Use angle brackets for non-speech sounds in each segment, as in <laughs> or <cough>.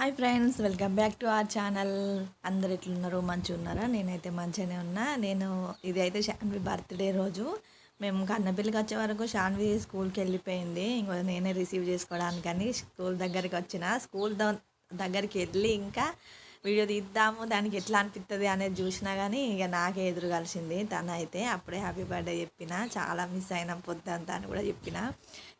Hi friends welcome back to our channel. అందరు ఎట్లున్నారు? మంచిగా ఉన్నారా? నేనైతే మంచిగానే ఉన్నా. నేను ఇది అయితే శాన్వి బర్త్డే రోజు. మేము కన్నపిల్లకి వచ్చే వరకు శాన్వి స్కూల్కి వెళ్ళిపోయింది. ఇంకో నేనే రిసీవ్ చేసుకోవడానికని స్కూల్ దగ్గరికి వచ్చిన. స్కూల్ దగ్గరికి వెళ్ళి ఇంకా వీడియో తీద్దాము దానికి ఎట్లా అనిపిస్తుంది అనేది చూసినా కానీ ఇక నాకే ఎదురు కలిసింది తను అయితే అప్పుడే హ్యాపీ బర్త్డే చెప్పిన. చాలా మిస్ అయినా పొద్దు అంతా అని కూడా చెప్పిన.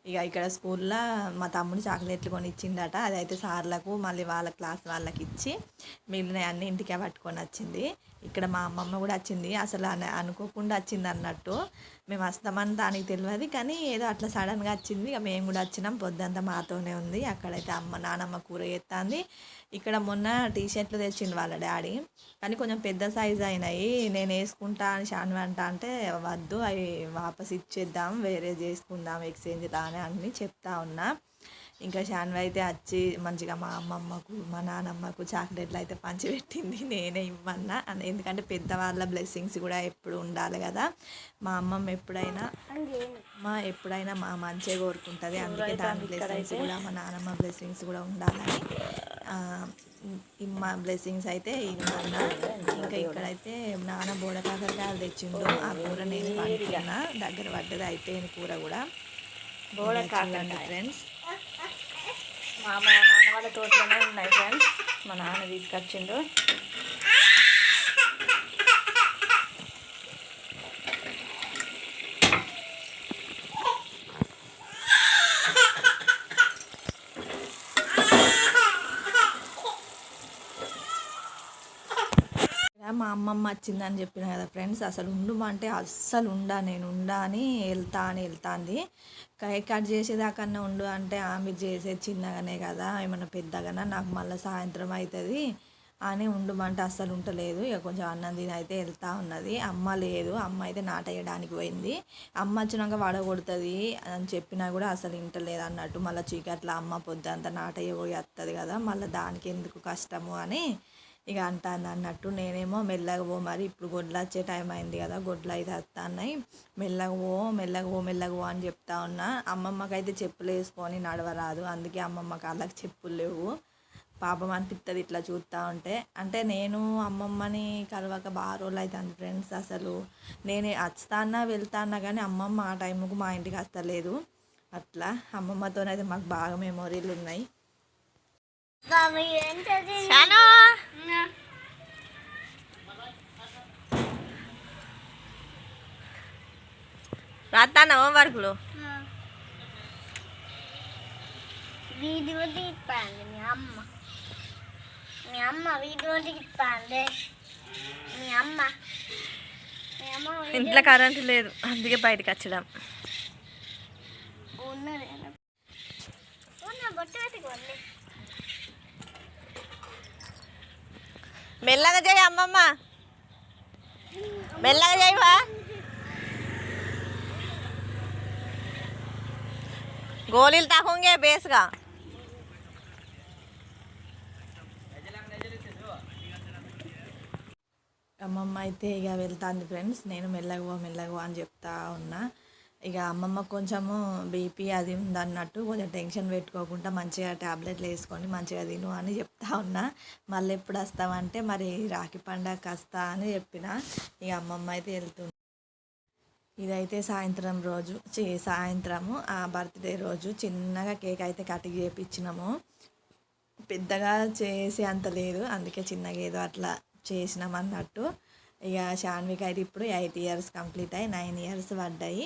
ఇక ఇక్కడ స్కూల్లో మా తమ్ముడు చాక్లెట్లు కొని ఇచ్చిండట అదైతే సార్లకు మళ్ళీ వాళ్ళ క్లాస్ వాళ్ళకి ఇచ్చి మిగిలిన అన్ని ఇంటికే పట్టుకొని వచ్చింది. ఇక్కడ మా అమ్మమ్మ కూడా వచ్చింది. అసలు అనుకోకుండా వచ్చింది అన్నట్టు. మేము వస్తామని దానికి తెలియదు కానీ ఏదో అట్లా సడన్గా వచ్చింది. ఇక మేము కూడా వచ్చినాం. పొద్దంతా మాతోనే ఉంది. అక్కడైతే అమ్మ నానమ్మ కూర చేస్తుంది ఇక్కడ మొన్న టీ షర్ట్లు తెచ్చిండు వాళ్ళ డాడీ. కానీ కొంచెం పెద్ద సైజ్ అయినాయి. నేను వేసుకుంటా అని షాన్వి అంట అంటే వద్దు అవి వాపస్ ఇచ్చేద్దాం వేరే చేసుకుందాం ఎక్స్చేంజ్ రా అని అన్నీ చెప్తా ఉన్నా. ఇంకా శాన్వి అయితే వచ్చి మంచిగా మా అమ్మమ్మకు మా నానమ్మకు చాక్లెట్లు అయితే పంచిపెట్టింది. <laughs> నేనే ఇవ్వన్నా ఎందుకంటే పెద్దవాళ్ళ బ్లెస్సింగ్స్ కూడా ఎప్పుడు ఉండాలి కదా. మా అమ్మమ్మ ఎప్పుడైనా మా ఎప్పుడైనా మా మంచిగా కోరుకుంటుంది. అందుకే దాని బ్లెస్సింగ్స్ కూడా మా నానమ్మ బ్లెస్సింగ్స్ కూడా ఉండాలని మా బ్లెస్సింగ్స్ అయితే ఇవ్వన్న ఇంకా ఇక్కడైతే నాన్న బోడకాకరకాయలు తెచ్చిండు. ఆ కూర నేను పండుకున్నా దగ్గర పడ్డది అయిపోయిన కూర కూడా. చూడండి ఫ్రెండ్స్ మా మా నాన్న వాళ్ళ తోటలోనే ఉన్నాయి ఫ్రెండ్స్ మా నాన్న తీసుకొచ్చిండు ఇక్కడ మా అమ్మమ్మ వచ్చిందని చెప్పిన కదా ఫ్రెండ్స్ అసలు ఉండుమంటే అస్సలు ఉండా నేను ఉండా అని వెళ్తా అని వెళ్తాంది. కేక్ కట్ చేసేదాకన్నా ఉండు అంటే ఆమె చేసేది చిన్నగానే కదా ఏమన్నా పెద్దగానా నాకు మళ్ళీ సాయంత్రం అవుతుంది అని ఉండుమంటే అస్సలు ఉండలేదు ఇక కొంచెం అన్నం తిని అయితే వెళ్తా ఉన్నది. అమ్మ లేదు అమ్మ అయితే నాటేయడానికి పోయింది. అమ్మ వచ్చినాక వడగొడుతుంది అని చెప్పినా కూడా అసలు ఇంటలేదు అన్నట్టు. మళ్ళీ చీకట్ల అమ్మ పొద్దంతా నాటయ్య పోయి వస్తుంది కదా మళ్ళీ దానికి ఎందుకు కష్టము అని ఇక అంటాను అన్నట్టు నేనేమో మెల్లగా పో మరి ఇప్పుడు గొడ్లు వచ్చే టైం అయింది కదా గొడ్లు అయితే వస్తున్నాయి మెల్లగా పో మెల్లగా పో మెల్లగా పో అని చెప్తా ఉన్నా. అమ్మమ్మకైతే చెప్పులు వేసుకొని నడవరాదు. అందుకే అమ్మమ్మ కాళ్ళకి చెప్పులు లేవు. పాపం అనిపిస్తుంది ఇట్లా చూస్తూ ఉంటే. అంటే నేను అమ్మమ్మని కలవక బాగా రోజులు అవుతుంది ఫ్రెండ్స్ అసలు. నేను వస్తానా వెళ్తానా కానీ అమ్మమ్మ ఆ టైంకు మా ఇంటికి వస్తలేదు. అట్లా అమ్మమ్మతోనైతే మాకు బాగా మెమొరీలు ఉన్నాయి. రాస్తానా హోంవర్క్లు వీడియో తీస్తాండి మీ అమ్మ. మీ అమ్మ వీడియో తీస్తాండి మీ అమ్మ. ఇంట్లో కరెంట్ లేదు అందుకే బయటకు వచ్చడం ఉన్నది ఉన్న బొట్టు పెట్టుకోండి. మెల్లగా చేయి అమ్మమ్మ. మెల్లగా చేయవా గోళీలు తాకుంగే బేస్గా. అమ్మమ్మ అయితే ఇక వెళ్తాంది ఫ్రెండ్స్. నేను మెల్లగో మెల్లగో అని చెప్తా ఉన్నా. ఇక అమ్మమ్మ కొంచెము బీపీ అది ఉందన్నట్టు కొంచెం టెన్షన్ పెట్టుకోకుండా మంచిగా ట్యాబ్లెట్లు వేసుకొని మంచిగా తిను అని చెప్తా ఉన్నా. మళ్ళీ ఎప్పుడు వస్తావంటే మరి రాఖీ పండగకి వస్తా అని చెప్పిన. ఇక అమ్మమ్మ అయితే వెళ్తుంది. ఇదైతే సాయంత్రం రోజు చి సాయంత్రము ఆ బర్త్డే రోజు చిన్నగా కేక్ అయితే కటింగ్ చేయించినాము పెద్దగా చేసి అంత లేదు అందుకే చిన్నగా ఏదో అట్లా చేసినాం అన్నట్టు ఇక శాన్వికి అయితే ఇప్పుడు ఎయిట్ ఇయర్స్ కంప్లీట్ అయ్యి నైన్ ఇయర్స్ పడ్డాయి.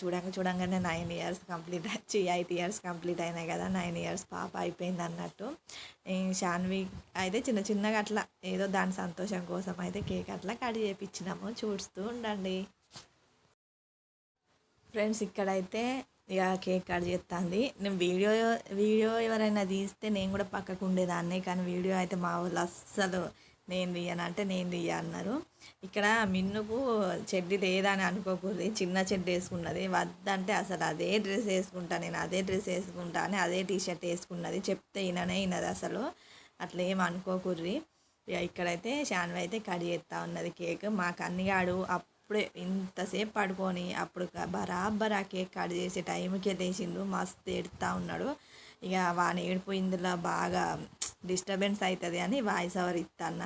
చూడంగా చూడంగానే నైన్ ఇయర్స్ కంప్లీట్ వచ్చి ఎయిట్ ఇయర్స్ కంప్లీట్ అయినాయి కదా నైన్ ఇయర్స్ పాప అయిపోయింది అన్నట్టు. షాన్వి అయితే చిన్న చిన్నగా అట్లా ఏదో దాని సంతోషం కోసం అయితే కేక్ అట్లా కట్ చేయించినాము చూస్తూ ఉండండి. ఫ్రెండ్స్ ఇక్కడైతే ఇక కేక్ కట్ చేస్తుంది నేను వీడియో వీడియో ఎవరైనా తీస్తే నేను కూడా పక్కకు ఉండేదాన్ని కానీ వీడియో అయితే మా వాళ్ళు అస్సలు నేను తీయను అంటే నేను తీయ అన్నారు. ఇక్కడ మిన్నుకు చెడ్డి లేదని అనుకోకూడదు. చిన్న చెడ్డి వేసుకున్నది. వద్దంటే అసలు అదే డ్రెస్ వేసుకుంటా నేను అదే డ్రెస్ వేసుకుంటా అని అదే టీషర్ట్ వేసుకున్నది. చెప్తే ఈయననే ఈయనది అసలు. అట్లా ఏం అనుకోకూర్రి ఇక ఇక్కడైతే శాన్వి అయితే కడి చేస్తా ఉన్నది కేక్. మా కన్నిగాడు అప్పుడే ఇంతసేపు పడుకొని అప్పుడు బరాబర్ ఆ కేక్ కట్ చేసే టైంకి లేచిండు. మస్తు ఏడుతూ ఉన్నాడు. ఇక వాని ఏడిపోయిందిలా బాగా డిస్టర్బెన్స్ అవుతుంది అని వాయిస్ ఓవర్ ఇస్తాన్న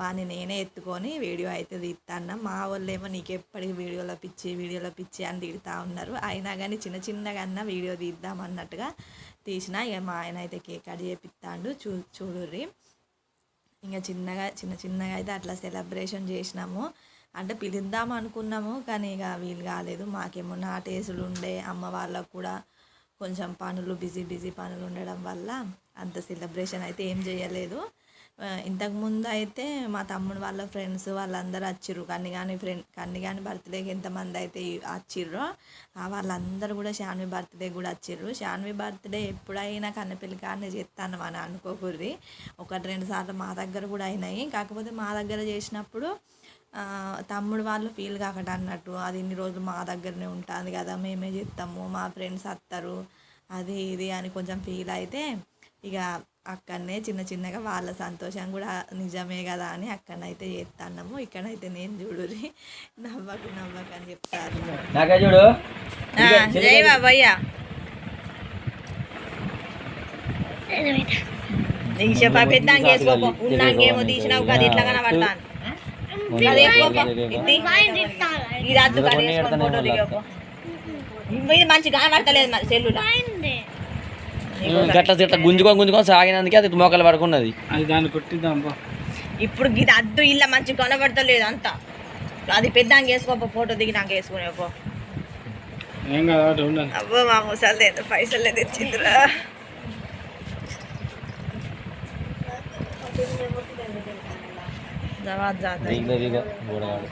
వాడిని నేనే ఎత్తుకొని వీడియో అయితే తీస్తాన్న మా వాళ్ళు ఏమో నీకు ఎప్పటికి వీడియోలో పిచ్చి వీడియోలో పిచ్చి అని తిడతా ఉన్నారు. అయినా కానీ చిన్న చిన్నగా అన్న వీడియో తీద్దాం అన్నట్టుగా తీసిన ఇక మా ఆయన అయితే కేక్ కట్ చేపిస్తాడు చూ చూడుర్రి. ఇంకా చిన్నగా చిన్న చిన్నగా అయితే అట్లా సెలబ్రేషన్ చేసినాము. అంటే పిలుద్దాం అనుకున్నాము కానీ ఇక వీలు కాలేదు. మాకేమో నాటేసులు ఉండే అమ్మ వాళ్ళకు కూడా కొంచెం పనులు బిజీ బిజీ పనులు ఉండడం వల్ల అంత సెలబ్రేషన్ అయితే ఏం చేయలేదు. ఇంతకుముందు అయితే మా తమ్ముడు వాళ్ళ ఫ్రెండ్స్ వాళ్ళందరూ వచ్చిర్రు. కన్ని కానీ ఫ్రెండ్ కన్ని కానీ బర్త్డేకి ఎంతమంది అయితే వచ్చిర్రో ఆ వాళ్ళందరూ కూడా శాన్వి బర్త్డే కూడా వచ్చిర్రు. శాన్వి బర్త్డే ఎప్పుడైనా కన్నపిల్లి కానీ చేస్తాను అని అనుకోకూర్రి ఒకటి రెండు సార్లు మా దగ్గర కూడా అయినాయి. కాకపోతే మా దగ్గర చేసినప్పుడు తమ్ముడు వాళ్ళు ఫీల్ కాకట అన్నట్టు అది ఇన్ని రోజులు మా దగ్గరనే ఉంటుంది కదా మేమే చేస్తాము మా ఫ్రెండ్స్ వస్తారు అది ఇది అని కొంచెం ఫీల్ అయితే ఇక అక్కడనే చిన్న చిన్నగా వాళ్ళ సంతోషం కూడా నిజమే కదా అని అక్కడనైతే చేస్తున్నాము ఇక్కడైతే నేను చూడురి నవ్వకు నవ్వకు అని చెప్తారు. చూడు? జై బాబయ్య. చేసుకోపో ఉన్నాకేమో తీసినావు కదా ఇట్లా కనబడతాను ఇది ఇది అద్దు కదా వేసుకొని ఫోటో దిగపో ఇది మంచి కనబడతలేదు మరి సెల్లులో. గట్ల ఇట్లా గుంజుకొని గుంజుకొని సాగినందుకే అది మోకాలు పడుకున్నది. అది దాన్ని కొట్టిద్దాం బా ఇప్పుడు ఇది అద్దు ఇల్ల మంచి కనబడతలేదు అంతా. అది పెద్దాం వేసుకోపో ఫోటో దిగి నాకు వేసుకునే పో ఏం కాదు మా ముసలి ఎంత పైసలు తెచ్చిందిరా. జవాబ్ జాతా దిగ దిగ గోడగాడు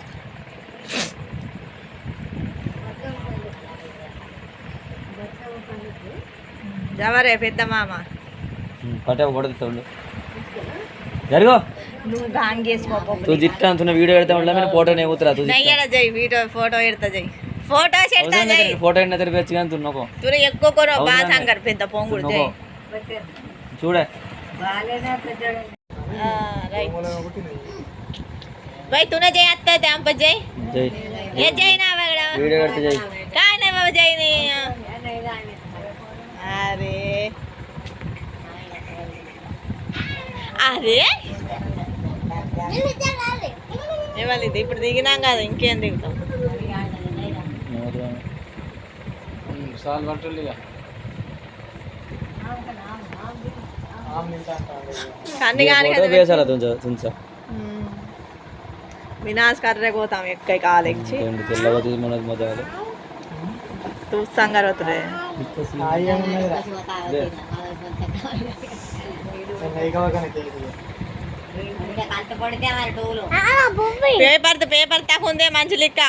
జవరే పెద్ద మామ పట్టే గొడవ తీస్తాడు జరుగు నువ్వు గాంగ్ వేసుకోపో తూ జిట్టా అంటున్న వీడియో పెడతా ఉండే మీరు ఫోటో నేగుతురా తూ నయ్యడ జై వీడియో ఫోటో ఎడతా జై ఫోటో చెడతా జై ఫోటో ఎన్న తెరిపచ్చు కానీ తున్నకో తుని ఎక్కువ కొర అవునా? బాగా సంగర్ పెద్ద పొంగుడు జై చూడే भाई तूने जय आता है हम पर जय జై ये जय ना बगड़ा వీడియో పెడితే జై काय नहीं बाबा जय नहीं अरे అరే ఇవ్వాలి ఇప్పుడు దిగినాం కదా ఇంకేం దిగుతాం సాల్ పట్టులు ఇక కన్ని కానీ వినాశ్ కర్రే పోతాం ఎక్కై కాలెచ్చి చూస్తాం పేపర్ పేపర్ తక్కుందే మంచి లెక్క.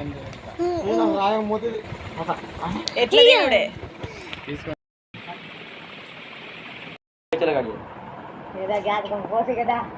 ఏంది ఎట్లా దేవుడే హ్యాపీ